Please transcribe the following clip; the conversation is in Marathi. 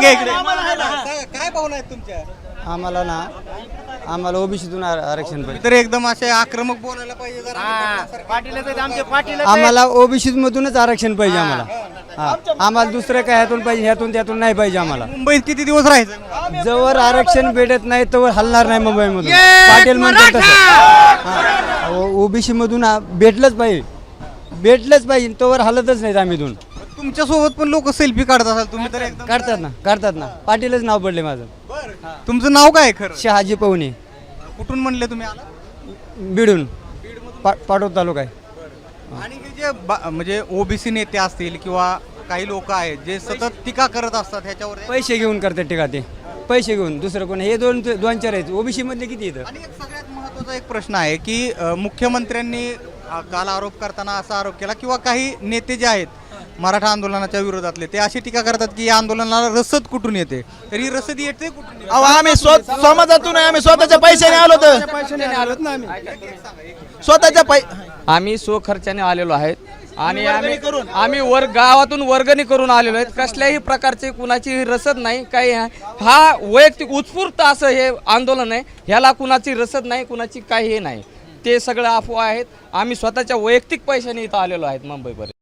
घ्या इकडे. काय भावना आहेत तुमच्या? आम्हाला ना आम्हाला ओबीसीतून आरक्षण पाहिजे. तर एकदम असे आक्रमक बोलायला पाहिजे जरा. आम्हाला ओबीसी मधूनच आरक्षण पाहिजे आम्हाला. हा. आम्हाला दुसरं काय ह्यातून पाहिजे ह्यातून त्यातून नाही पाहिजे आम्हाला. मुंबईत किती दिवस राहायचं? जवळ आरक्षण भेटत नाही तवर हलणार नाही मुंबईमधून. पाटील म्हणतात तसं. ओबीसी मधून आ- भेटलंच पाहिजे. भेटलंच पाहिजे तवर हलतच नाहीत आम्ही इथून. तुमच्यासोबत पण लोक सेल्फी काढत असाल तुम्ही तर एकदम काढतात ना काढतात ना. पाटीलच नाव पडले माझं. तुमचं नाव काय आहे खरं? शहाजी पवने. कुठून म्हणले तुम्ही आला? बिडून पा पाटोद तालुका आहे. आणि हे जे बा- म्हणजे ओबीसी नेते असतील किंवा काही लोक आहेत जे सतत टीका करत असतात ह्याच्यावर पैसे घेऊन करतात टीका ते. पैसे घेऊन. दुसरं कोण? हे दोन दोन चार आहेत. ओबीसी मधले किती येतं आणि एक सगळ्यात महत्त्वाचा एक प्रश्न आहे की अ, मुख्यमंत्र्यांनी अ, काल आरोप करताना असा आरोप केला किंवा काही नेते जे आहेत मराठा आंदोलनाच्या विरोधातले. ते अशी टीका करतात की या आंदोलनाला रसद कुठून येते? तर ही रसद येते कुठून येते? अहो आम्ही स्व समाजातून आहे, आम्ही स्वतःच्या पैशाने आलो तर. स्वतःच्या पै आम्ही स्वखर्चाने आलेलो आहेत. आणि आम्ही आम्ही वर गावातून वर्गणी करून आलेलो आहेत. कसल्याही प्रकारचे कुणाची रसद नाही काही हा- हा वैयक्तिक उत्स्फूर्त असं हे आंदोलन आहे. ह्याला कुणाची रसद नाही कुणाची काही हे नाही. ते सगळं अफवा आहेत. आम्ही स्वतःच्या वैयक्तिक पैशाने इथं आलेलो आहेत मुंबईपर्यंत.